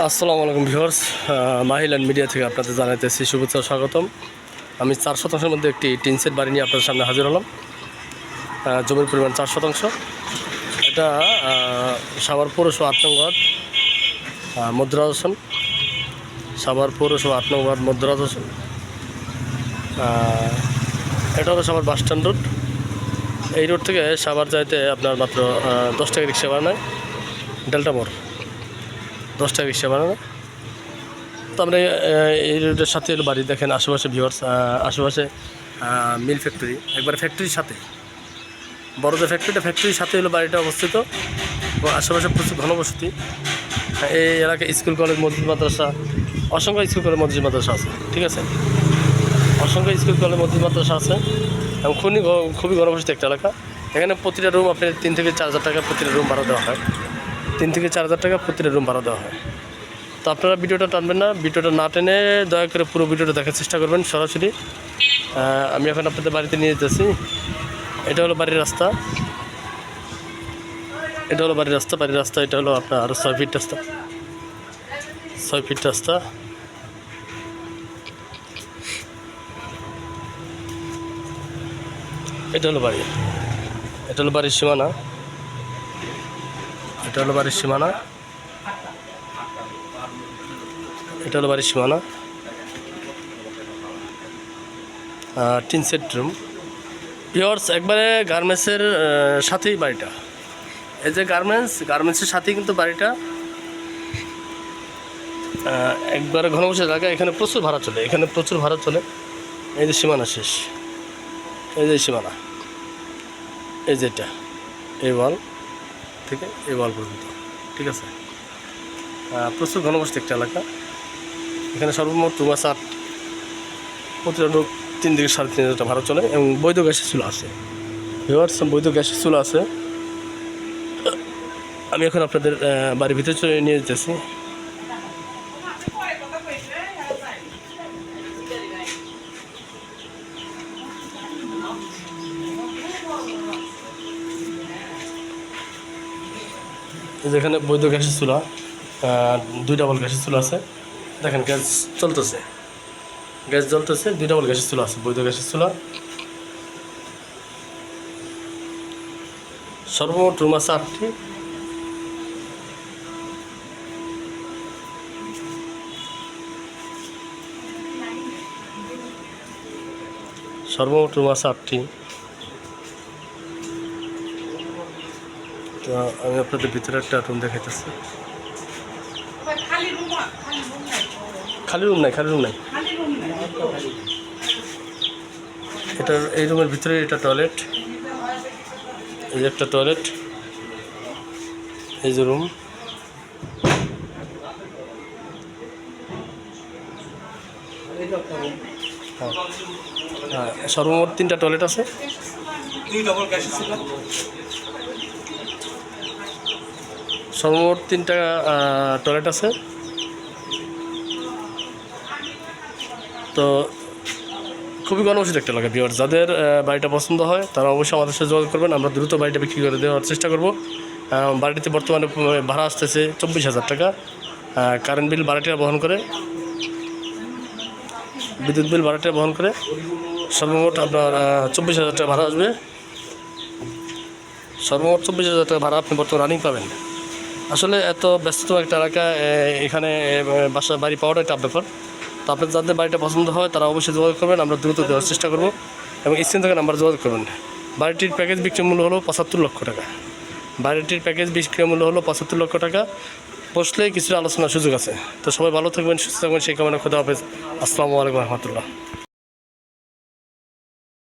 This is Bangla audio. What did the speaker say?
আসসালামু আলাইকুম ভিউয়ার্স মাহিল্যান্ড মিডিয়া থেকে আপনাদের জানাইতেছি শুভেচ্ছা স্বাগতম। আমি চার শতাংশের মধ্যে একটি টিন সেট বাড়ি নিয়ে আপনাদের সামনে হাজির হলাম। জমির পরিমাণ চার শতাংশ। এটা সাভার পৌরসভা আট নং ওয়ার্ড মধ্যরাজ হোসেন সাভার পৌরসভা আট হোসেন এটা হলো সাভার বাস স্ট্যান্ড রোড। এই রোড থেকে সাভার যাইতে আপনার মাত্র দশ টাকা রিক্সা ভাড়া ডেল্টা মোড়। দশ টাকা ভাড়া নেয় তো আমরা এই রোডের সাথে বাড়ি, দেখেন আশেপাশে ভিউয়ার্স আশেপাশে মিল ফ্যাক্টরি একবার ফ্যাক্টরির সাথে। বড় যে ফ্যাক্টরিটা ফ্যাক্টরির সাথে হলো বাড়িটা অবস্থিত। এবং আশেপাশে প্রচুর ঘনবসতি। এই এলাকায় স্কুল, কলেজ, মসজিদ, মাদ্রাসা, অসংখ্য স্কুল, কলেজ, মসজিদ, মাদ্রাসা আছে, ঠিক আছে? অসংখ্য স্কুল, কলেজ, মসজিদ, মাদ্রাসা আছে। এবং খুবই খুবই ঘনবসতি একটা এলাকা। এখানে প্রতিটা রুম আপনার তিন থেকে চার হাজার টাকা প্রতিটা রুম ভাড়া দেওয়া হয়। তিন থেকে চার হাজার টাকা প্রতিটা রুম ভাড়া দেওয়া হয়। তো আপনারা ভিডিওটা টানবেন না, ভিডিওটা না টেনে দয়া করে পুরো ভিডিওটা দেখার চেষ্টা করবেন সরাসরি। আমি এখন আপনাদের বাড়িতে নিয়ে যেতেছি। এটা হলো বাড়ির রাস্তা। এটা হলো বাড়ির রাস্তা বাড়ির রাস্তা, এটা হলো আপনার আরও ছয় ফিট রাস্তা। ছয় ফিট রাস্তা। এটা হলো বাড়ি। এটা হলো বাড়ির সীমানা। এটা হলো বাড়ির সীমানা। এটা হলো বাড়ির সীমানা। Tin set room. পিওর্স একবারে গার্মেন্টসের সাথেই বাড়িটা। এই যে গার্মেন্টস, গার্মেন্টসের সাথেই কিন্তু বাড়িটা। একবারে ঘনবসতি এলাকা এখানে প্রচুর ভাড়া চলে, এখানে প্রচুর ভাড়া চলে। এই যে সীমানা শেষ। এই যে সীমানা। এই যে এটা, এই ওয়াল। থেকে এই ওয়াল পর্যন্ত। ঠিক আছে? প্রচুর ঘনবসতি একটা এলাকা। এখানে সর্বমোট মাস আট প্রতিটা তিন থেকে সাড়ে তিন হাজার ভাড়া চলে এবং বৈধ গ্যাসের চুলা আছে। ভিওয়ার্স বৈধ গ্যাসের চুলা আছে। আমি এখন আপনাদের বাড়ির ভিতরে নিয়ে যেতেছি। এই যে বৈধ গ্যাসের চুলা দুই ডাবল গ্যাসের চুলা আছে। দেখেন গ্যাস চলতেছে গ্যাস জ্বলতেছে, দুই ডাবল গ্যাসের চুলা আছে, বৈধ গ্যাসের চুলা। সর্বমোট রুম আছে আটটি। সর্বমোট রুম আছে আটটি। তো আমি আপনাদের ভিতরে একটা রুম দেখাইতেছি। খালি রুম নাই খালি রুম নাই খালি রুম নাই। খালি রুম নাই এটা এই রুমের ভিতরে এটা টয়লেট এই যে একটা টয়লেট এই যে রুম হ্যাঁ। সর্বমোট তিনটা টয়লেট আছে। সর্বমোট তিনটা টয়লেট আছে। তো খুবই গণবসিত একটা এলাকা বিয়ার যাদের বাড়িটা পছন্দ হয়, তারা অবশ্যই আমাদের সাথে যোগাযোগ করবেন। আমরা দ্রুত বাড়িটা বিক্রি করে দেওয়ার চেষ্টা করব। বাড়িতে বর্তমানে ভাড়া আসতেছে চব্বিশ হাজার টাকা। কারেন্ট বিল বারোটা বহন করে। বিদ্যুৎ বিল বারোটা বহন করে। সর্বমোট আপনার চব্বিশ হাজার টাকা ভাড়া আসবে। সর্বমোট চব্বিশ হাজার টাকা ভাড়া আপনি বর্তমানে রানিং পাবেন। আসলে এত ব্যস্ততম একটা এলাকা এখানে বাসা, বাড়ি পাওয়াটা একটা ব্যাপার। তো আপনার যাদের বাড়িটা পছন্দ হয়, তারা অবশ্যই যোগাযোগ করবেন, আমরা দ্রুত দেওয়ার চেষ্টা করব। এবং স্ক্রিন থেকে নাম্বার যোগাযোগ করবেন। বাড়িটির প্যাকেজ বিক্রি মূল্য হলো পঁচাত্তর লক্ষ টাকা। বাড়িটির প্যাকেজ বিক্রি মূল্য হলো পঁচাত্তর লক্ষ টাকা। বসলে কিছুটা আলোচনার সুযোগ আছে। তো সবাই ভালো থাকবেন, সুস্থ থাকবেন। সেই কামনা খোদা হাফেজ আসসালামু আলাইকুম রহমতুল্লাহ।